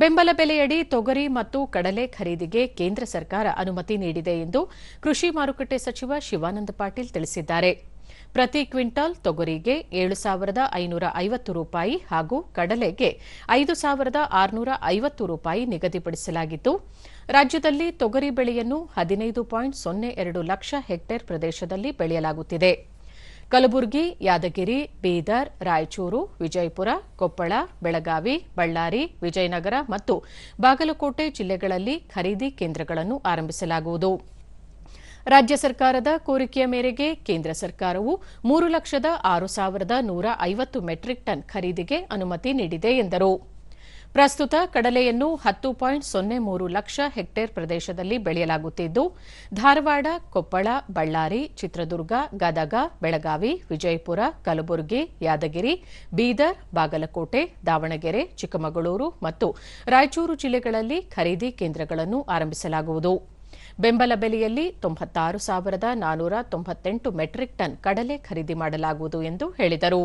ಬೆಂಬಲ ಬೆಲೆಯಡಿ ತೊಗರಿ ಮತ್ತು ಕಡಲೆ ಖರೀದಿಗೆ ಕೇಂದ್ರ ಸರ್ಕಾರ ಅನುಮತಿ ನೀಡಿದೆ ಎಂದು ಕೃಷಿ ಮಾರುಕಟ್ಟೆ ಸಚಿವ ಶಿವಾನಂದ ಪಾಟೀಲ್ ತಿಳಿಸಿದ್ದಾರೆ. ಪ್ರತಿ ಕ್ವಿಂಟಾಲ್ ತೊಗರಿಗೆ ಏಳು ಸಾವಿರದ ಐನೂರ ಐವತ್ತು ರೂಪಾಯಿ ಹಾಗೂ ಕಡಲೆಗೆ ಐದು ಸಾವಿರದ ಆರುನೂರ ಐವತ್ತು ರೂಪಾಯಿ ನಿಗದಿಪಡಿಸಲಾಗಿದ್ದು ರಾಜ್ಯದಲ್ಲಿ ತೊಗರಿ ಬೆಳೆಯನ್ನು ಹದಿನೈದು ಪಾಯಿಂಟ್ ಸೊನ್ನೆ ಎರಡು ಲಕ್ಷ ಹೆಕ್ಟೇರ್ ಪ್ರದೇಶದಲ್ಲಿ ಬೆಳೆಯಲಾಗುತ್ತಿದೆ. ಕಲಬುರಗಿ, ಯಾದಗಿರಿ, ಬೀದರ್, ರಾಯಚೂರು, ವಿಜಯಪುರ, ಕೊಪ್ಪಳ, ಬೆಳಗಾವಿ, ಬಳ್ಳಾರಿ, ವಿಜಯನಗರ ಮತ್ತು ಬಾಗಲಕೋಟೆ ಜಿಲ್ಲೆಗಳಲ್ಲಿ ಖರೀದಿ ಕೇಂದ್ರಗಳನ್ನು ಆರಂಭಿಸಲಾಗುವುದು. ರಾಜ್ಯ ಸರ್ಕಾರದ ಕೋರಿಕೆಯ ಮೇರೆಗೆ ಕೇಂದ್ರ ಸರ್ಕಾರವು ಮೂರು ಲಕ್ಷದ ಆರು ಸಾವಿರದ ನೂರ ಐವತ್ತು ಮೆಟ್ರಿಕ್ ಟನ್ ಖರೀದಿಗೆ ಅನುಮತಿ ನೀಡಿದೆ ಎಂದರು. ಪ್ರಸ್ತುತ ಕಡಲೆಯನ್ನು ಹತ್ತು ಪಾಯಿಂಟ್ ಸೊನ್ನೆ ಮೂರು ಲಕ್ಷ ಹೆಕ್ಟೇರ್ ಪ್ರದೇಶದಲ್ಲಿ ಬೆಳೆಯಲಾಗುತ್ತಿದ್ದು, ಧಾರವಾಡ, ಕೊಪ್ಪಳ, ಬಳ್ಳಾರಿ, ಚಿತ್ರದುರ್ಗ, ಗದಗ, ಬೆಳಗಾವಿ, ವಿಜಯಪುರ, ಕಲಬುರಗಿ, ಯಾದಗಿರಿ, ಬೀದರ್, ಬಾಗಲಕೋಟೆ, ದಾವಣಗೆರೆ, ಚಿಕ್ಕಮಗಳೂರು ಮತ್ತು ರಾಯಚೂರು ಜಿಲ್ಲೆಗಳಲ್ಲಿ ಖರೀದಿ ಕೇಂದ್ರಗಳನ್ನು ಆರಂಭಿಸಲಾಗುವುದು. ಬೆಂಬಲ ಬೆಲೆಯಲ್ಲಿ ತೊಂಬತ್ತಾರು ಸಾವಿರದ ನಾನೂರ ತೊಂಬತ್ತೆಂಟು ಮೆಟ್ರಿಕ್ ಟನ್ ಕಡಲೆ ಖರೀದಿ ಮಾಡಲಾಗುವುದು ಎಂದು ಹೇಳಿದರು.